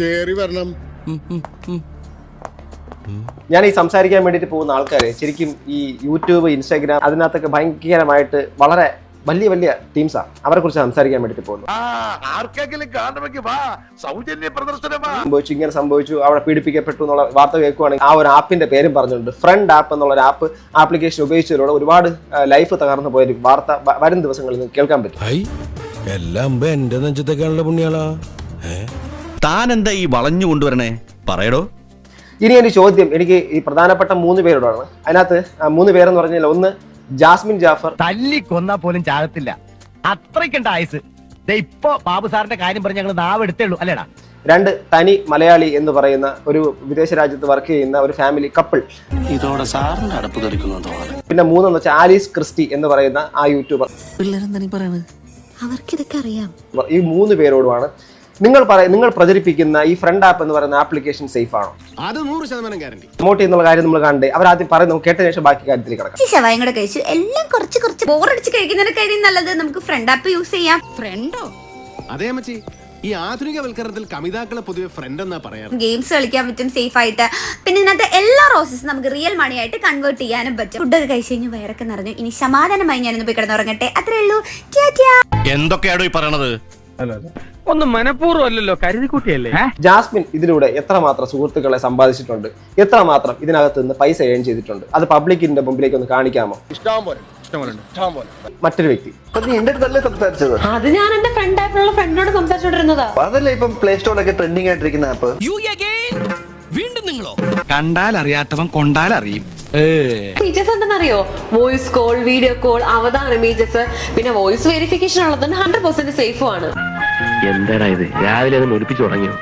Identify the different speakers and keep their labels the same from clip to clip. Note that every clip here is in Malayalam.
Speaker 1: കേറി വരണം.
Speaker 2: ഞാൻ ഈ സംസാരിക്കാൻ വേണ്ടിയിട്ട് പോകുന്ന ആൾക്കാരെ ശരിക്കും ഈ യൂട്യൂബ് ഇൻസ്റ്റാഗ്രാം അതിനകത്തൊക്കെ ഭയങ്കരമായിട്ട് വളരെ വലിയ വലിയ ടീംസാണ് അവരെ കുറിച്ച് സംസാരിക്കാൻ വേണ്ടിട്ട് ഇങ്ങനെ സംഭവിച്ചു അവിടെ പീഡിപ്പിക്കപ്പെട്ടു എന്നുള്ള വാർത്ത കേൾക്കുവാണെങ്കിൽ ആ ഒരു ആപ്പിന്റെ പേരും പറഞ്ഞിട്ടുണ്ട് ഫ്രണ്ട് ആപ്പ് എന്നുള്ള ഒരു ആപ്പ് ആപ്ലിക്കേഷൻ ഉപയോഗിച്ചതിലൂടെ ഒരുപാട് ലൈഫ് തകർന്നു പോയ ഒരു വാർത്ത വരും ദിവസങ്ങളിൽ നിന്ന് കേൾക്കാൻ പറ്റും.
Speaker 3: എല്ലാം എന്റെ നെഞ്ചത്തേക്കാണല്ലോ പുണ്യാളാ.
Speaker 4: താൻ എന്താ ഈ വളഞ്ഞു കൊണ്ടുവരണേ? പറയടോ.
Speaker 2: ഇനി എന്റെ ചോദ്യം. എനിക്ക് ഈ പ്രധാനപ്പെട്ട മൂന്ന് പേരോടാണ്. അതിനകത്ത് ആ മൂന്ന് പേരെന്ന് പറഞ്ഞാൽ ഒന്ന് ജാസ്മിൻ ജാഫർ.
Speaker 5: തല്ലി കൊന്നാ പോലും ചാകത്തില്ല. അത്രയ്ക്കുണ്ട് ആയുസ്. ദേ ഇപ്പൊ ബാബു സാറിന്റെ കാര്യം പറഞ്ഞ് ഞങ്ങൾ നാവ് എടുത്തേള്ളൂ അല്ലേടാ?
Speaker 2: രണ്ട് തനി മലയാളി എന്ന് പറയുന്ന ഒരു വിദേശ രാജ്യത്ത് വർക്ക് ചെയ്യുന്ന ഒരു ഫാമിലി കപ്പിൾ
Speaker 6: ഇതോടെ സാറിന്റെ അടുപ്പ് തെറിക്കുന്നു തോന്നുന്നു.
Speaker 2: പിന്നെ മൂന്നെന്ന് വെച്ചാൽ ആലീസ് ക്രിസ്റ്റി എന്ന് പറയുന്ന ആ യൂട്യൂബർ
Speaker 6: പിള്ളേരെന്താ നീ പറയണത്?
Speaker 7: അവർക്കിതൊക്കെ അറിയാം.
Speaker 2: ഈ മൂന്ന് പേരോടുമാണ് നിങ്ങൾ പറയ നിങ്ങൾ പ്രചരിപ്പിക്കുന്ന ഈ ഫ്രണ്ട് ആപ്പ് എന്ന് പറയുന്ന ആപ്ലിക്കേഷൻ സേഫ് ആണോ
Speaker 3: അത് നൂറ് ശതമാനം ഗ്യാരണ്ടി
Speaker 2: പ്രൊമോട്ട് ചെയ്യുന്ന കാര്യം നമ്മൾ കണ്ടേ അവർ ആദ്യം പറയുന്നു നമുക്ക് കേട്ട ശേഷം ബാക്കി കാര്യത്തിൽ കിടക്കാം.
Speaker 7: ശവായും കൂടെ കഴിച്ചു. എല്ലാം കുറച്ച് കുറച്ച് ബോറടിച്ച് കഴിക്കുന്നതിനെക്കാളും നല്ലത് നമുക്ക് ഫ്രണ്ട് ആപ്പ് യൂസ് ചെയ്യാം. ഫ്രണ്ടോ?
Speaker 3: അതേ അമ്മച്ചി. ഈ ആധുനികവൽക്കരണത്തിൽ കമിതാക്കളെ പൊതുവെ ഫ്രണ്ട് എന്നാ പറയാം
Speaker 7: ഗെയിംസ് കളിക്കാൻ പറ്റും സേഫ് ആയിട്ട്. പിന്നെ ഇതിനകത്ത് എല്ലാ റോസസ് നമുക്ക് റിയൽ മണി ആയിട്ട് കൺവേർട്ട് ചെയ്യാനും പറ്റും. ഫുഡൊക്കെ കഴിച്ചു കഴിഞ്ഞ് വയറൊക്കെ നിറഞ്ഞു. ഇനി സമാധാനമായി ഞാനൊന്ന് പോയി കിടന്നുറങ്ങട്ടെ. അത്രേ ഉള്ളൂ. എന്തൊക്കെയാണോ
Speaker 4: എന്തൊക്കെയാടോ ഈ പറയണത്?
Speaker 8: ഒന്നും മനഃപൂർവം അല്ലല്ലോ കരുതിക്കുട്ടിയല്ലേ?
Speaker 2: ജാസ്മിൻ ഇതിലൂടെ എത്രമാത്രം സുഹൃത്തുക്കളെ സമ്പാദിച്ചിട്ടുണ്ട്? എത്രമാത്രം ഇതിനകത്ത് നിന്ന് പൈസ ഏൺ ചെയ്തിട്ടുണ്ട്? അത് പബ്ലിക്കിന്റെ മുമ്പിലേക്ക് ഒന്ന് കാണിക്കാമോ മറ്റൊരു വ്യക്തി.
Speaker 9: നീ എന്റെ അടുത്തല്ലേ സംസാരിച്ചത്?
Speaker 10: അത് ഞാൻ എന്റെ ഫ്രണ്ട് ആയിട്ടുള്ള ഫ്രണ്ടിനോട് സംസാരിച്ചോണ്ടിരുന്നതാ.
Speaker 9: അതല്ലേ ഇപ്പം പ്ലേ സ്റ്റോറിലൊക്കെ ട്രെൻഡിങ് ആയിട്ടിരിക്കുന്ന ആപ്പ്
Speaker 3: വീണ്ടും നിങ്ങളോ?
Speaker 4: കണ്ടാൽ അറിയാത്തവൻ കൊണ്ടാൽ അറിയും.
Speaker 10: ഫീച്ചേഴ്സ് എന്തെന്നറിയോ? വോയിസ് കോൾ വീഡിയോ കോൾ അവതാരം പിന്നെ വോയിസ് വെരിഫിക്കേഷൻ ഉള്ളത് ഹൺഡ്രഡ് പെർസെന്റ് സേഫും ആണ്.
Speaker 5: എന്താടാ ഇത്? രാവിലെ ഒന്ന് ഒളിപ്പിച്ചു തുടങ്ങിയോ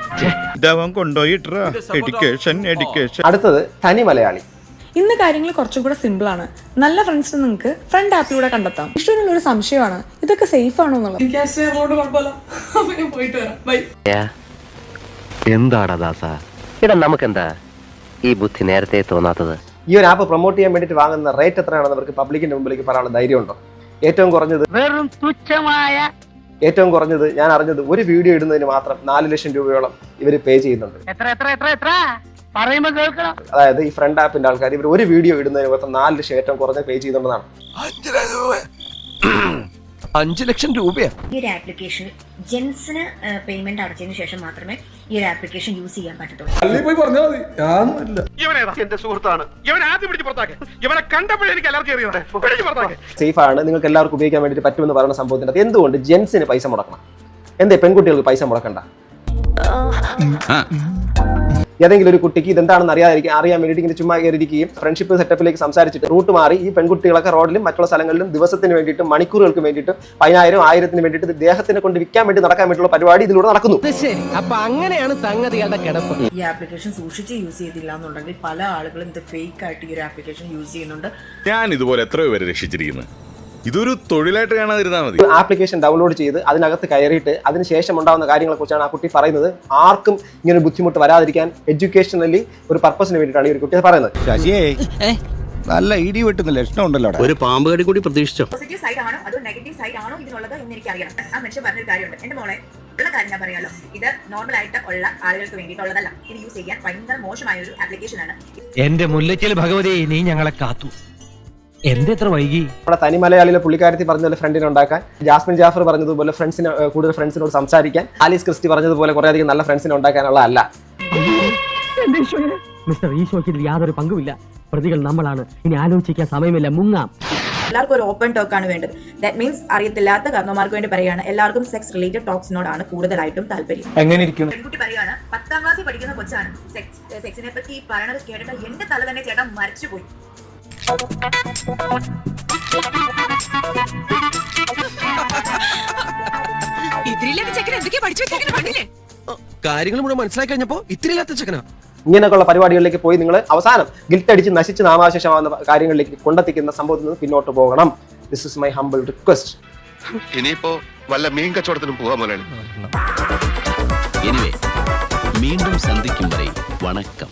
Speaker 11: ഇതവൻ കൊണ്ടുപോയിട്ടാ എഡ്യൂക്കേഷൻ എഡ്യൂക്കേഷൻ
Speaker 2: അടുത്തത് തനി മലയാളി.
Speaker 10: ഇന്ന് കാര്യങ്ങൾ കുറച്ചും കൂടെ സിമ്പിൾ ആണ്. നല്ല ഫ്രണ്ട്സിന് നിങ്ങൾക്ക് ഫ്രണ്ട് ആപ്പിലൂടെ കണ്ടെത്താം. ഇഷ്ടമുള്ള ഒരു സംശയമാണ്. ഇതൊക്കെ സേഫ് ആണോ എന്നുള്ളത്.
Speaker 5: എന്താടാ ദാസ? ഇടാ നമുക്കെന്താ? ഈ ബുദ്ധി നേരത്തെ തോന്നാത്തത്.
Speaker 2: ഈ ഒരു ആപ്പ് പ്രൊമോട്ട് ചെയ്യാൻ വേണ്ടിട്ട് വാങ്ങുന്ന റേറ്റ് എത്രയാണെന്ന് അവർക്ക് പബ്ലിക്കിന്റെ മുമ്പിലേക്ക് പറയാനുള്ള ധൈര്യമുണ്ടോ? ഏറ്റവും കുറഞ്ഞത്
Speaker 5: വെറും തുച്ഛമായ
Speaker 2: ഏറ്റവും കുറഞ്ഞത് ഞാൻ അറിഞ്ഞത് ഒരു വീഡിയോ ഇടുന്നതിന് മാത്രം നാല് ലക്ഷം രൂപയോളം ഇവർ പേ ചെയ്യുന്നുണ്ട്.
Speaker 5: എത്ര എത്ര എത്ര എത്ര? പറയുമ്പോ കേൾക്കണം.
Speaker 2: അതായത് ഈ ഫ്രണ്ട് ആപ്പിന്റെ ആൾക്കാർ ഇവർ ഒരു വീഡിയോ ഇടുന്നതിന് മാത്രം നാല് ലക്ഷം ഏറ്റവും കുറഞ്ഞ പേ ചെയ്യുന്നുണ്ടെന്നാണ്.
Speaker 3: അഞ്ചു ലക്ഷം രൂപയാണ്
Speaker 7: ഈ ഒരു ആപ്ലിക്കേഷൻ ജെൻസിന് പേയ്മെന്റ് അടച്ചതിന് ശേഷം മാത്രമേ ഈ ഒരു ആപ്ലിക്കേഷൻ യൂസ് ചെയ്യാൻ പറ്റത്തുള്ളൂ.
Speaker 11: ഇവനേതാ? എന്റെ സുഹൃത്താണ്. ഇവൻ ആദ്യം പിടിച്ച് പുറത്താക്കെ. ഇവനെ കണ്ടപ്പോഴേ എനിക്ക് അലർജി പിടിച്ച് പുറത്താക്കെ.
Speaker 2: സേഫ് ആണ് നിങ്ങൾക്ക് എല്ലാവർക്കും ഉപയോഗിക്കാൻ വേണ്ടിയിട്ട് പറ്റുമെന്ന് പറയുന്ന സംഭവത്തിന്റെ അത് എന്തുകൊണ്ട് ജെൻസിന് പൈസ മുടക്കണം? എന്തേ പെൺകുട്ടികൾക്ക് പൈസ മുടക്കണ്ട? ഏതെങ്കിലും ഒരു കുട്ടിക്ക് ഇതെന്താണെന്ന് അറിയാതിരിക്കും അറിയാൻ വേണ്ടിയിട്ട് ഇങ്ങനെ ചുമ്മാ കയറിയിരിക്കുകയും ഫ്രണ്ട്ഷിപ്പ് സെറ്റപ്പിലേക്ക് സംസാരിച്ചിട്ട് റൂട്ട് മാറി ഈ പെൺകുട്ടികളൊക്കെ റോഡിലും മറ്റുള്ള സ്ഥലങ്ങളിലും ദിവസത്തിന് വേണ്ടിയിട്ട് മണിക്കൂറുകൾക്ക് വേണ്ടിയിട്ട് പതിനായിരം ആയിരത്തിന് വേണ്ടിയിട്ട് ദേഹത്തിനെ കൊണ്ട് വിൽക്കാൻ വേണ്ടി നടക്കാൻ വേണ്ടിയുള്ള പരിപാടി ഇതിലൂടെ നടക്കുന്നു.
Speaker 8: ശരി. അപ്പൊ അങ്ങനെയാണ് സംഗതികളുടെ കിടപ്പ്.
Speaker 10: ഈ ആപ്ലിക്കേഷൻ സൂക്ഷിച്ച് യൂസ് ചെയ്തില്ല എന്നുണ്ടെങ്കിൽ പല ആളുകളും ഇത് ഫേക്ക് ആയിട്ട് ഈ ഒരു ആപ്ലിക്കേഷൻ യൂസ് ചെയ്യുന്നുണ്ട്.
Speaker 11: ഞാൻ ഇതുപോലെ എത്രയോ പേര് രക്ഷിച്ചിരിക്കുന്നു. ഇതൊരു തൊഴിലായിട്ട് കാണാതിരുന്നാൽ മതി.
Speaker 2: ആപ്ലിക്കേഷൻ ഡൗൺലോഡ് ചെയ്ത് അതിനകത്ത് കയറിയിട്ട് അതിനുശേഷം ഉണ്ടാകുന്ന കാര്യങ്ങളെ കുറിച്ചാണ് ആ കുട്ടി പറയുന്നത്. ആർക്കും ഇങ്ങനെ ഒരു ബുദ്ധിമുട്ട് വരാതിരിക്കാൻ എഡ്യൂക്കേഷനലി ഒരു പർപ്പസിന് വേണ്ടിയിട്ടാണ് ഈ ഒരു കുട്ടി പറയുന്നത്.
Speaker 3: ശശിയേ നല്ല ഇടി വെട്ടുന്ന ലക്ഷണം ഉണ്ടല്ലോ
Speaker 6: ഒരു പാമ്പ് കടി കൂടി പ്രതീക്ഷിച്ചോ?
Speaker 7: പോസിറ്റീവ് സൈഡ് ആണോ അതോ നെഗറ്റീവ് സൈഡ് ആണോ ഇതിനുള്ളത് എന്ന് എനിക്ക് അറിയണം ആ മനുഷ്യൻ പറഞ്ഞൊരു കാര്യമുണ്ട്. എന്റെ മോളെ ഉള്ള കാര്യം ഞാൻ പറയാലോ. ഇത് നോർമൽ ആയിട്ട് ഉള്ള ആളുകൾക്ക് വേണ്ടിയിട്ടുള്ളതല്ല. ഇത് യൂസ് ചെയ്യാൻ ഭയങ്കര മോശമായ ഒരു ആപ്ലിക്കേഷൻ ആണ്.
Speaker 5: എന്റെ മുല്ലയ്ക്കൽ ഭഗവതി നീ ഞങ്ങളെ കാത്തു. എന്റെ എത്ര വൈകി?
Speaker 2: നമ്മുടെ തനി മലയാളിയിലെ പുള്ളിക്കാരത്തി പറഞ്ഞതുപോലെ ഫ്രണ്ടിനെ ഉണ്ടാക്കാൻ ജാസ്മിൻ ജാഫർ പറഞ്ഞതുപോലെ ഫ്രണ്ട്സിന് കൂടുതൽ ഫ്രണ്ട്സിനോട് സംസാരിക്കാൻ ആലീസ് ക്രിസ്റ്റി പറഞ്ഞതുപോലെ കുറെ അധികം നല്ല ഫ്രണ്ട്സിനെ ഉണ്ടാക്കാനുള്ള അല്ല
Speaker 8: മിസ്റ്റർ ഈ ഷോയ്ക്ക് ഇതിൽ യാതൊരു പങ്കുമില്ല. പ്രതികൾ നമ്മളാണ്. ഇനി ആലോചിക്കാൻ സമയമില്ല. മുങ്ങാം.
Speaker 10: എല്ലാവർക്കും ഒരു ഓപ്പൺ ടോക്ക് ആണ് വേണ്ടത്. ദാറ്റ് മീൻസ് അറിയത്തില്ലാത്ത കാരണവന്മാർക്ക് വേണ്ടി പറയുകയാണ്. എല്ലാവർക്കും സെക്സ് റിലേറ്റഡ് ടോക്സിനോടാണ് കൂടുതലായിട്ടും താല്പര്യം. എങ്ങനെ ഇരിക്കുന്നു?
Speaker 7: പെൺകുട്ടി പറയുകയാണ് പത്താം ക്ലാസ്സിൽ പഠിക്കുന്ന കൊച്ചാണ്. സെക്സ് സെക്സിനെ പറ്റി പറയണത് കേട്ടിട്ട് എന്റെ തല തന്നെ ചേട്ടാ മരിച്ചുപോയി.
Speaker 3: കാര്യങ്ങൾ മുഴുവൻ മനസ്സിലാക്കി കഴിഞ്ഞപ്പോ ഇത്തിരി ഇല്ലാത്ത ചെക്കനാ.
Speaker 2: ഇങ്ങനെയൊക്കെയുള്ള പരിപാടികളിലേക്ക് പോയി നിങ്ങൾ അവസാനം ഗിൽറ്റ് അടിച്ച് നശിച്ച് നാമാശേഷമാകുന്ന കാര്യങ്ങളിലേക്ക് കൊണ്ടെത്തിക്കുന്ന സംഭവത്തിൽ നിന്ന് പിന്നോട്ട് പോകണം. This is my humble request
Speaker 11: ഇനിയിപ്പോ വല്ല മീൻ കച്ചവടത്തിനും പോകാൻ പോലെയാണ്
Speaker 4: എനിവേ വീണ്ടും സന്ധിക്കും വരെ വണക്കം.